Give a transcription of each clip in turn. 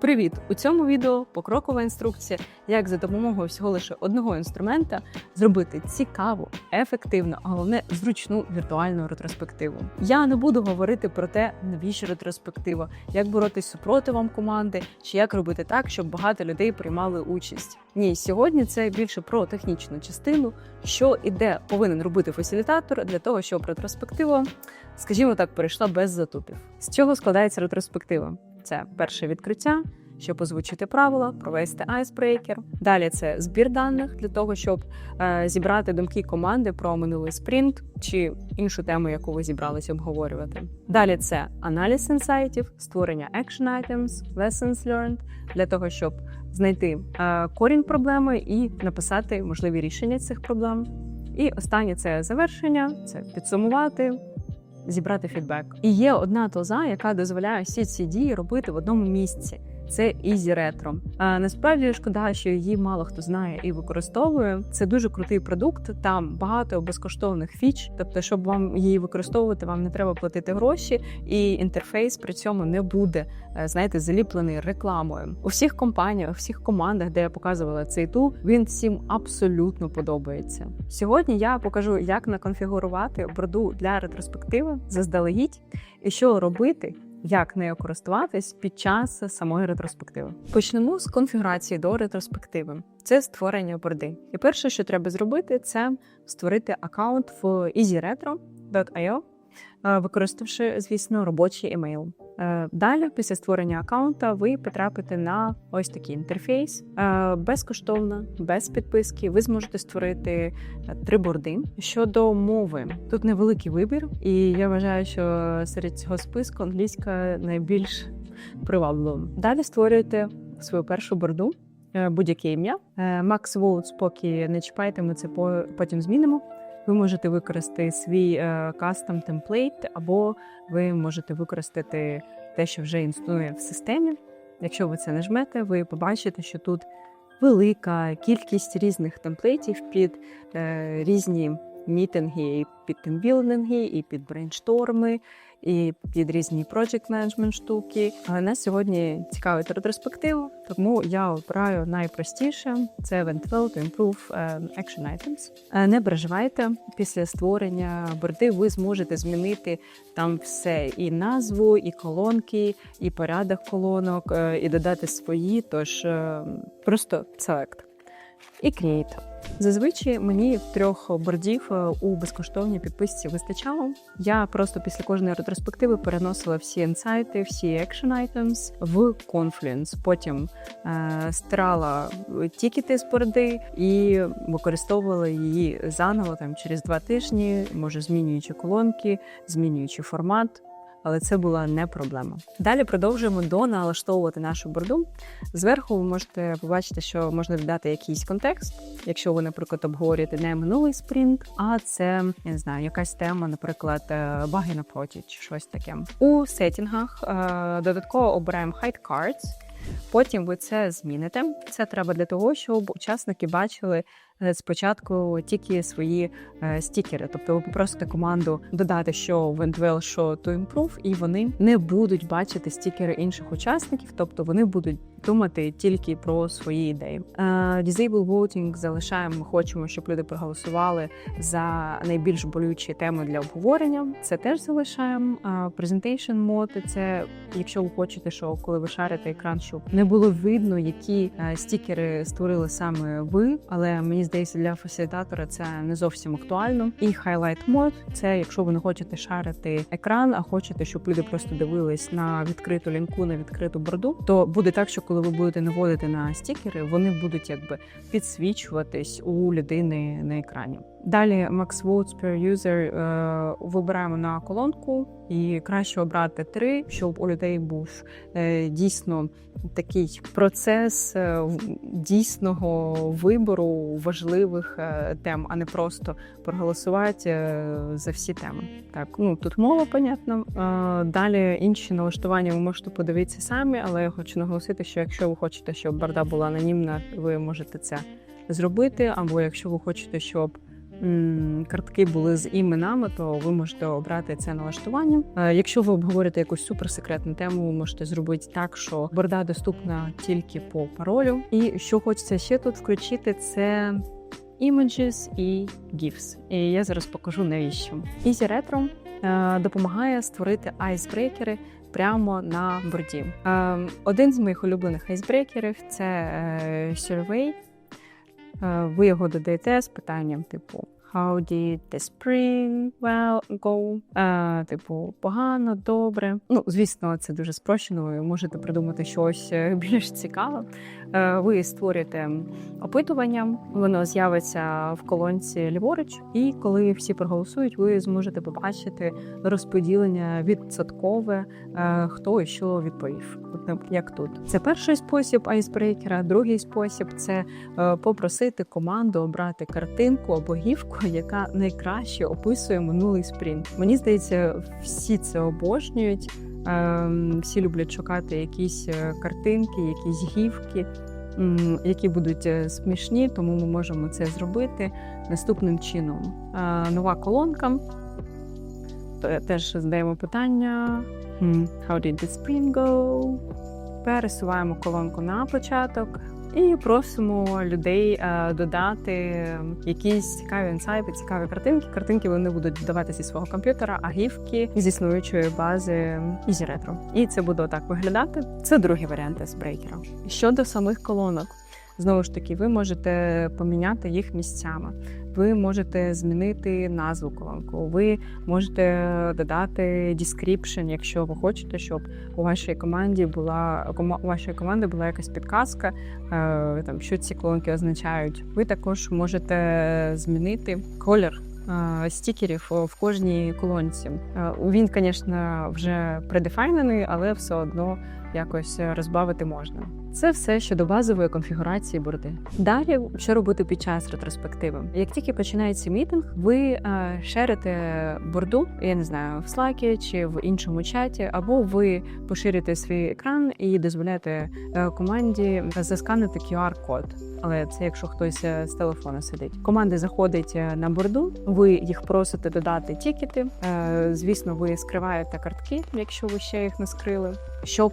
Привіт! У цьому відео покрокова інструкція, як за допомогою всього лише одного інструмента зробити цікаву, ефективну, а головне зручну віртуальну ретроспективу. Я не буду говорити про те, навіщо ретроспектива, як боротись супротивом команди, чи як робити так, щоб багато людей приймали участь. Ні, сьогодні це більше про технічну частину, що і де повинен робити фасилітатор для того, щоб ретроспектива, скажімо так, перейшла без затупів. З чого складається ретроспектива? Це перше відкриття, щоб озвучити правила, провести айсбрейкер. Далі це збір даних для того, щоб е, зібрати думки команди про минулий спринт чи іншу тему, яку ви зібралися обговорювати. Далі це аналіз інсайтів, створення action items, lessons learned, для того, щоб знайти е, корінь проблеми і написати можливі рішення цих проблем. І останнє це завершення, це підсумувати, зібрати фідбек. І є одна тоза, яка дозволяє всі ці дії робити в одному місці. Це Easy Retro. А насправді шкода, що її мало хто знає і використовує. Це дуже крутий продукт. Там багато безкоштовних фіч. Тобто, щоб вам її використовувати, вам не треба платити гроші, і інтерфейс при цьому не буде, е, знаєте, заліплений рекламою. У всіх компаніях, у всіх командах, де я показувала цей тул, він всім абсолютно подобається. Сьогодні я покажу, як наконфігурувати борду для ретроспективи заздалегідь і що робити як нею користуватись під час самої ретроспективи. Почнемо з конфігурації до ретроспективи. Це створення борди. І перше, що треба зробити, це створити аккаунт в easyretro.io, використавши, звісно, робочий емейл. Е, Далі, після створення аккаунта, ви потрапите на ось такий інтерфейс Е, безкоштовно, без підписки. Ви зможете створити е, три борди. Щодо мови, тут невеликий вибір, і я вважаю, що серед цього списку англійська найбільш приваблива. Далі створюєте свою першу борду. е, Будь-яке ім'я. Макс Волц, поки не чіпайте, ми це по- потім змінимо. Ви можете використати свій кастом темплейт, або ви можете використати те, що вже існує в системі. Якщо ви це нажмете, ви побачите, що тут велика кількість різних темплейтів під е, різні мітинги, і під тимбілдинги, і під брейншторми, і під різні project management штуки. Але нас сьогодні цікавить ретроспектива, тому я обираю найпростіше це Event Well to Improve е, Action Items. Е, Не переживайте, після створення борди ви зможете змінити там все: і назву, і колонки, і порядок колонок, е, і додати свої. Тож просто Select. І Create. Зазвичай мені трьох бордів е, у безкоштовній підписці вистачало. Я просто після кожної ретроспективи переносила всі інсайти, всі action items в Confluence. Потім е, стирала тікети з борди і використовувала її заново там через два тижні, може змінюючи колонки, змінюючи формат. Але це була не проблема. Далі продовжуємо до налаштовувати нашу борду. Зверху ви можете побачити, що можна додати якийсь контекст, якщо ви, наприклад, обговорюєте не минулий спринт, а це я не знаю, якась тема, наприклад, е, баги напроті чи щось таке. У сетінгах е, додатково обираємо Hide Cards. Потім ви це зміните. Це треба для того, щоб учасники бачили спочатку тільки свої е, стікери. Тобто ви попросите команду додати, що в Endwell, що to improve, і вони не будуть бачити стікери інших учасників, тобто вони будуть думати тільки про свої ідеї. Е, Disable voting залишаємо. Ми хочемо, щоб люди проголосували за найбільш болючі теми для обговорення. Це теж залишаємо. Е, Presentation mode – це якщо ви хочете, що коли ви шарите екран, щоб не було видно, які е, стікери створили саме ви. Але мені здається, для фасилітатора це не зовсім актуально. І Highlight Mode – це якщо ви не хочете шарити екран, а хочете, щоб люди просто дивились на відкриту лінку, на відкриту борду, то буде так, що коли ви будете наводити на стікери, вони будуть якби підсвічуватись у людини на екрані. Далі Max Votes per User вибираємо на колонку, і краще обрати три, щоб у людей був е, дійсно такий процес е, дійсного вибору важливих е, тем, а не просто проголосувати за всі теми. Так, ну тут мова, понятно. Е, Далі інші налаштування ви можете подивитися самі, але я хочу наголосити, що якщо ви хочете, щоб барда була анонімна, ви можете це зробити. Або якщо ви хочете, щоб картки були з іменами, то ви можете обрати це налаштування. Е, Якщо ви обговорите якусь суперсекретну тему, ви можете зробити так, що борда доступна тільки по паролю. І що хочеться ще тут включити, це Images і GIFs. І я зараз покажу навіщо. Easy Retro е, допомагає створити айсбрейкери прямо на борді. Е, один з моїх улюблених айсбрейкерів це е, Survey. Е, ви його додаєте з питанням типу How did the spring well go? Е, типу, погано, добре. Ну, звісно, це дуже спрощено. Ви можете придумати щось е, більш цікаве. Е, ви створюєте опитування, воно з'явиться в колонці ліворуч, і коли всі проголосують, ви зможете побачити розподілення відсоткове, е, хто і що відповів. От як тут. Це перший спосіб айсбрейкера. Другий спосіб це е, попросити команду обрати картинку або гівку, яка найкраще описує минулий спринт. Мені здається, всі це обожнюють. Ем, Всі люблять шукати якісь е, картинки, якісь гівки, які будуть е, смішні, тому ми можемо це зробити наступним чином. Е, Нова колонка. Теж задаємо питання. How did the spring go? Пересуваємо колонку на початок і просимо людей е, додати якісь цікаві інсайти, цікаві картинки. Картинки вони будуть додавати зі свого комп'ютера, а гівки з існуючої бази ізі ретро. І це буде так виглядати. Це другий варіант з брейкера Щодо самих колонок, знову ж таки, ви можете поміняти їх місцями. Ви можете змінити назву колонку. Ви можете додати description, якщо ви хочете, щоб у вашій команді була у вашої команди була якась підказка, е, там що ці колонки означають. Ви також можете змінити колір. е, Стікерів в кожній колонці. Е, Він, звісно, вже предефайнений, але все одно якось розбавити можна. Це все щодо базової конфігурації борди. Далі, що робити під час ретроспективи? Як тільки починається мітинг, ви е, шерите борду, я не знаю, в слакі чи в іншому чаті, або ви поширюєте свій екран і дозволяєте е, команді засканити QR-код. Але це якщо хтось е, з телефона сидить. Команда заходить е, на борду, ви їх просите додати тікети. Е, Звісно, ви скриваєте картки, якщо ви ще їх не скрили. Щоб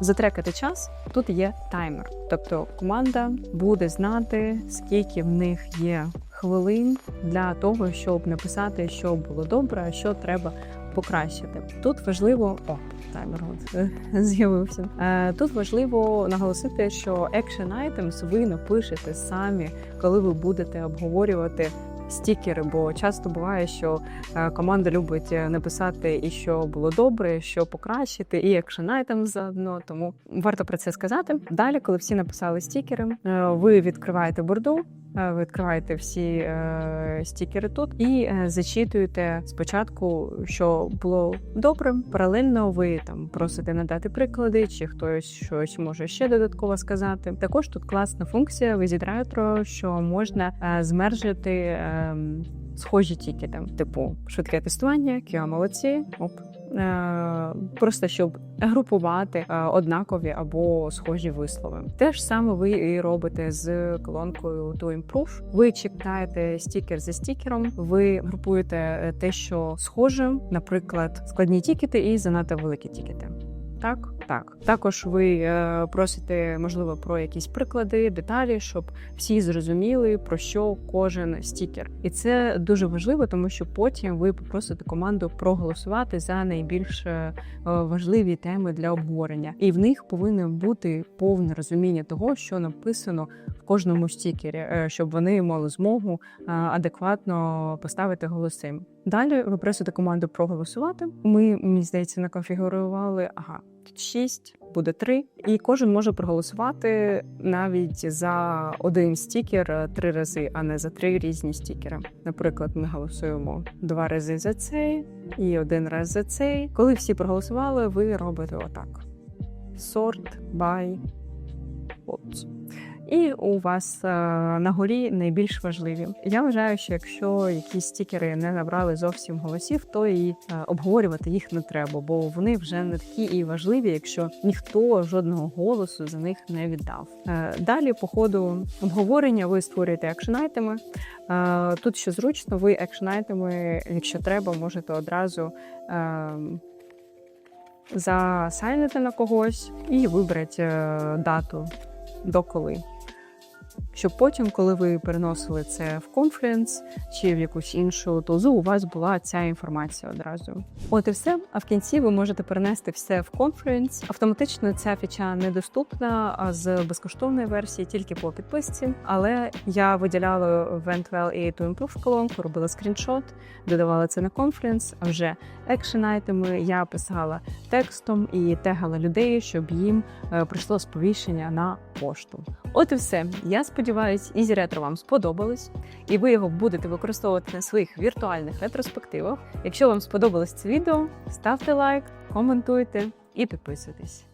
затрекати час, тут є таймер. Тобто команда буде знати, скільки в них є хвилин для того, щоб написати, що було добре, а що треба покращити. Тут важливо о, таймер е, з'явився. Е, Тут важливо наголосити, що action items ви напишете самі, коли ви будете обговорювати. Стікери, бо часто буває, що е, команда любить написати і що було добре, що покращити, і action item заодно. Тому варто про це сказати. Далі, коли всі написали стікери, ви відкриваєте борду, ви відкриваєте всі е, стікери тут і е, зачитуєте спочатку, що було добре. Паралельно ви там просите надати приклади, чи хтось щось може ще додатково сказати. Також тут класна функція Retro, що можна е, змержити. е, Схожі тікети, типу швидке тестування, QA молодці, оп. Е, Просто щоб групувати е, однакові або схожі вислови. Те ж саме ви і робите з колонкою To Improve. Ви читаєте стікер за стікером, ви групуєте е, те, що схоже, наприклад, складні тікети і занадто великі тікети. Так, так. Також ви е, просите, можливо, про якісь приклади, деталі, щоб всі зрозуміли про що кожен стікер. І це дуже важливо, тому що потім ви попросите команду проголосувати за найбільш е, важливі теми для обговорення, і в них повинно бути повне розуміння того, що написано кожному стікері, е, щоб вони мали змогу е, адекватно поставити голоси. Далі ви просите команду проголосувати. Ми, мені здається, наконфігурували ага, тут 6, буде 3. І кожен може проголосувати навіть за один стікер три рази, а не за три різні стікери. Наприклад, ми голосуємо два рази за цей і один раз за цей. Коли всі проголосували, ви робите отак: sort by votes. І у вас е, на горі найбільш важливі. Я вважаю, що якщо якісь стікери не набрали зовсім голосів, то і е, обговорювати їх не треба, бо вони вже не такі і важливі, якщо ніхто жодного голосу за них не віддав. Е, Далі, по ходу обговорення, ви створюєте екшн-айтеми. Тут що зручно, ви екшн-айтеми, якщо треба, можете одразу. ем, засайнити на когось і вибрати дату доколи. Щоб потім, коли ви переносили це в конференц чи в якусь іншу тулзу, у вас була ця інформація одразу. От і все. А в кінці ви можете перенести все в конференц. Автоматично ця фіча недоступна а з безкоштовної версії тільки по підписці. Але я виділяла Ventwell і To Improve колонку, робила скріншот, додавала це на конференц. А вже екшен айтеми я писала текстом і тегала людей, щоб їм е, прийшло сповіщення на пошту. От і все. Я сподіваюся, Easy Retro вам сподобалось, і ви його будете використовувати на своїх віртуальних ретроспективах. Якщо вам сподобалось це відео, ставте лайк, коментуйте і підписуйтесь.